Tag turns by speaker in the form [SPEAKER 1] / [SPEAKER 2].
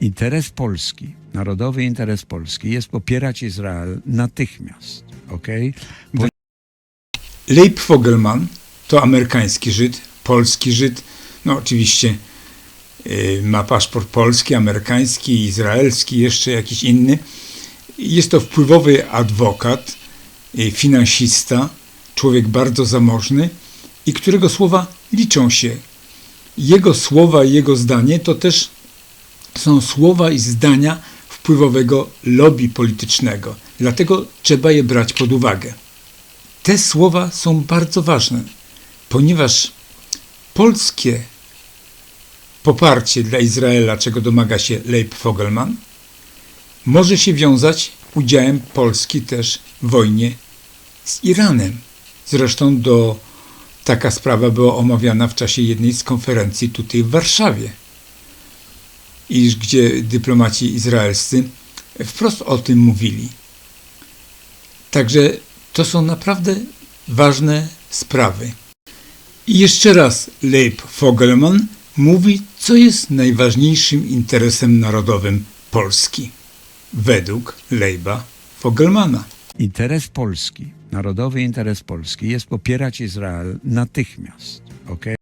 [SPEAKER 1] Interes Polski, narodowy interes Polski jest popierać Izrael natychmiast. okej? Bo
[SPEAKER 2] Leib to amerykański Żyd, polski Żyd. No oczywiście y, ma paszport polski, amerykański, izraelski, jeszcze jakiś inny. Jest to wpływowy adwokat, y, finansista, człowiek bardzo zamożny i którego słowa liczą się. Jego słowa i jego zdanie to też są słowa i zdania wpływowego lobby politycznego. Dlatego trzeba je brać pod uwagę. Te słowa są bardzo ważne, ponieważ polskie poparcie dla Izraela, czego domaga się Leib Fogelman, może się wiązać udziałem Polski też w wojnie z Iranem. Zresztą do, taka sprawa była omawiana w czasie jednej z konferencji tutaj w Warszawie, iż gdzie dyplomaci izraelscy wprost o tym mówili. Także to są naprawdę ważne sprawy. I jeszcze raz Leib Fogelman mówi, co jest najważniejszym interesem narodowym Polski, według Leiba Fogelmana.
[SPEAKER 1] interes Polski, narodowy interes Polski jest popierać Izrael natychmiast. okej?